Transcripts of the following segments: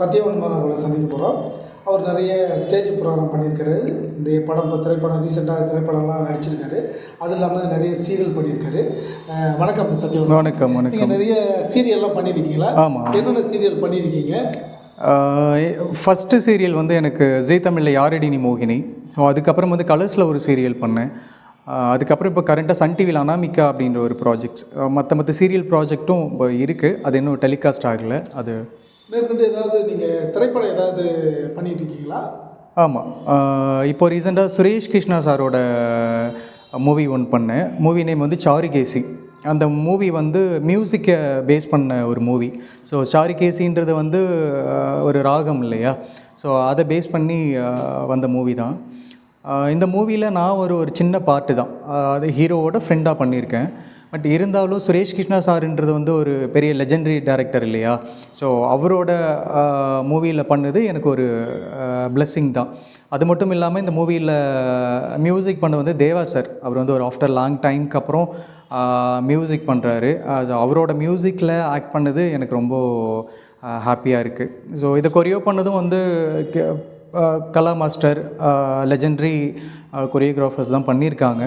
சத்யவன்மன் அவர்களை சந்திக்க போகிறோம் அவர் நிறைய ஸ்டேஜ் ப்ரோக்ராம் பண்ணியிருக்காரு. இந்த படம் இப்போ திரைப்படம் ரீசெண்டாக திரைப்படம்லாம் நடிச்சிருக்காரு. அது இல்லாமல் நிறைய சீரியல் பண்ணியிருக்காரு. வணக்கம் சத்யவன். வணக்கம் நீங்கள் வணக்கம் நிறைய சீரியல்லாம் பண்ணியிருக்கீங்களா? ஆமாம் என்னென்ன சீரியல் பண்ணியிருக்கீங்க? ஃபஸ்ட்டு சீரியல் வந்து எனக்கு ஜீ தமிழில் யாரடி நீ மோகினி. ஸோ அதுக்கப்புறம் வந்து கலர்ஸில் ஒரு சீரியல் பண்ணேன். அதுக்கப்புறம் இப்போ கரண்ட்டாக சன் டிவியில் அனாமிகா அப்படின்ற ஒரு ப்ராஜெக்ட்ஸ் மற்ற மற்ற சீரியல் ப்ராஜெக்ட்டும் இப்போ இருக்குது அது இன்னும் டெலிகாஸ்ட் ஆகலை. அது மேற்கொண்டு ஏதாவது நீங்கள் திரைப்படம் ஏதாவது பண்ணிகிட்டு இருக்கீங்களா? ஆமாம் இப்போ ரீசெண்டாக சுரேஷ் கிருஷ்ணா சாரோட மூவி ஒன்று பண்ணேன். மூவி நேம் வந்து சாரிகேசி. அந்த மூவி வந்து மியூசிக்கை பேஸ் பண்ண ஒரு மூவி. ஸோ சாரிகேசின்றது வந்து ஒரு ராகம் இல்லையா? ஸோ அதை பேஸ் பண்ணி வந்த மூவி தான். இந்த மூவியில் நான் ஒரு ஒரு சின்ன பார்ட்டு தான். அது ஹீரோவோட ஃப்ரெண்டாக பண்ணியிருக்கேன். பட் இருந்தாலும் சுரேஷ் கிருஷ்ணா சார்ன்றது வந்து ஒரு பெரிய லெஜெண்டரி டேரக்டர் இல்லையா? ஸோ அவரோட மூவியில் பண்ணது எனக்கு ஒரு பிளெஸ்ஸிங் தான். அது மட்டும் இல்லாமல் இந்த மூவியில் மியூசிக் பண்ண வந்து தேவா சார். அவர் வந்து ஒரு ஆஃப்டர் லாங் டைம்க்கு அப்புறம் மியூசிக் பண்ணுறாரு அவரோட மியூசிக்கில் ஆக்ட் பண்ணது எனக்கு ரொம்ப ஹாப்பியாக இருக்குது ஸோ இதை கொரியோ பண்ணதும் வந்து K- Kala master legendary choreographers தான் பண்ணியிருக்காங்க.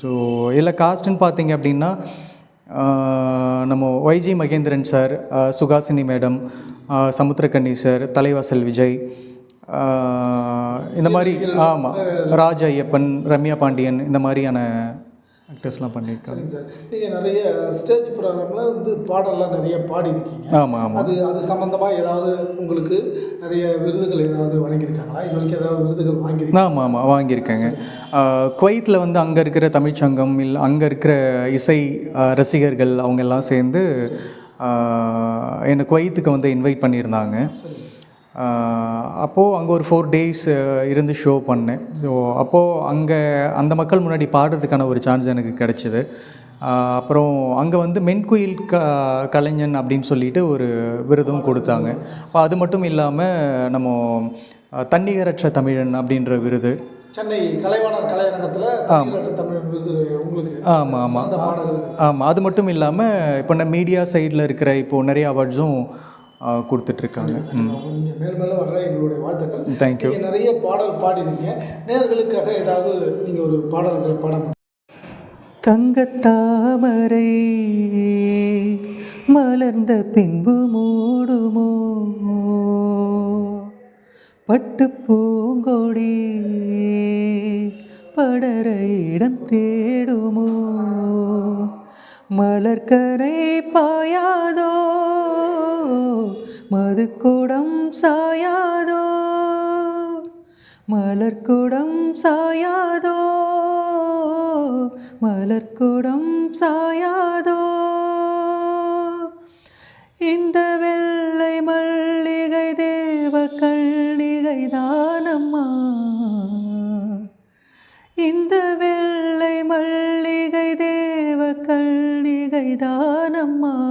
ஸோ இதில் காஸ்ட்னு பார்த்தீங்க அப்படின்னா நம்ம YG Mahendran sir Suhasini madam Samuthirakani sir Thalaivasal Vijay இந்த மாதிரி ஆமாம் ராஜ ஐயப்பன் ரம்யா பாண்டியன் இந்த மாதிரியான ஆக்டர்ஸ்லாம் பண்ணியிருக்காங்க. சார் நீங்கள் நிறைய ஸ்டேஜ் ப்ரோக்ராமில் வந்து பாடல்லாம் நிறைய பாடியிருக்கீங்க. ஆமாம் ஆமாம் அது அது சம்மந்தமாக ஏதாவது உங்களுக்கு நிறைய விருதுகள் ஏதாவது வழங்கியிருக்காங்களா? வரைக்கும் ஏதாவது விருதுகள் வாங்கியிருக்கீங்க ஆமாம் ஆமாம் வாங்கியிருக்கேங்க. குவைத்தில் வந்து அங்கே இருக்கிற தமிழ்ச்சங்கம் இல்லை அங்கே இருக்கிற இசை ரசிகர்கள் அவங்க எல்லாம் சேர்ந்து என்னை குவைத்துக்கு வந்து இன்வைட் பண்ணியிருந்தாங்க. சரிங்க அப்போது அங்கே ஒரு ஃபோர் டேஸ் இருந்து ஷோ பண்ணேன். ஸோ அப்போது அங்கே அந்த மக்கள் முன்னாடி பாடுறதுக்கான ஒரு சான்ஸ் எனக்கு கிடைச்சிது. அப்புறம் அங்கே வந்து மென்குயில் க கலைஞன் அப்படின்னு சொல்லிட்டு ஒரு விருதும் கொடுத்தாங்க. அப்போ அது மட்டும் இல்லாமல் நம்ம தன்னிகரற்ற தமிழன் அப்படின்ற விருது. சென்னை கலைவாணர் கலையரங்கத்தில் தமிழ்நாட்டு தமிழ் விருது உங்களுக்கு ஆமாம் ஆமாம் ஆமாம் அது மட்டும் இல்லாமல் இப்போ நான் மீடியா சைடில் இருக்கிற இப்போது நிறைய அவார்ட்ஸும் கொடுத்துட்ருக்காங்க. நீங்கள் மேல் மேலே வர்ற எங்களுடைய வாழ்த்துக்கள். தேங்க்யூ நிறைய பாடல் பாடிருக்கீங்க. நேர்களுக்காக ஏதாவது நீங்கள் ஒரு பாடல்களை பாட? தங்கத்தாமரை மலர்ந்த பின்பு மூடுமோ? பட்டு பூங்கொடி படர இடம் தேடுமோ? மலர்கரை பாயாதோ? மதுக்குடம் சாயாதோ? மலர்க்குடம் சாயாதோ? மலர்க்குடம் சாயாதோ? இந்த வெள்ளை மல்லிகை தேவ கள்ளிகை தானம்மா. இந்த வெள்ளை மல்லிகை தேவ கள்ளிகை தானம்மா.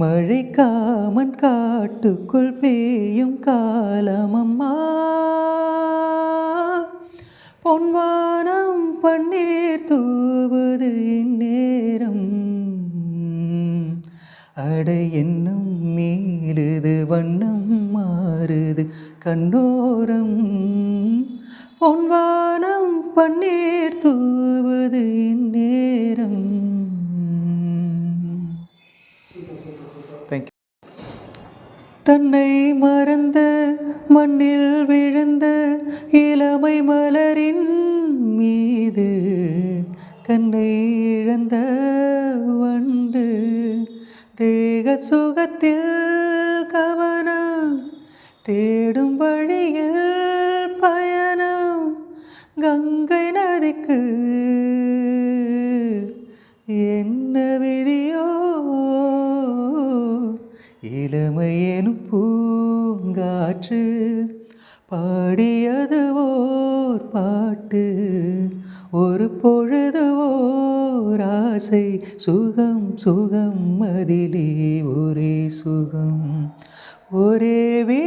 மழை காமன் காட்டுக்குள் பெய்யும் காலமம்மா. பொன்வானம் பன்னீர் தூவது இந்நேரம் அடை என்னும் மீறுது வண்ணம் மாறுது கண்ணோரம். பொன்வானம் பன்னீர் தூவது இந்நேரம் தேங்க்யூ தன்னை மறந்த மண்ணில் விழுந்த இளமை மலரின் மீது கண்ணை இழந்த வண்டு தேக சுகத்தில் கவனம் தேடும் வழியில் பயணம் கங்கை நதிக்கு. என்னவே பூங்காற்று பாடியது ஓர் பாட்டு. ஒரு பொழுது ஓர் ஆசை சுகம் சுகம் அதிலே ஒரே சுகம். ஒரே வீ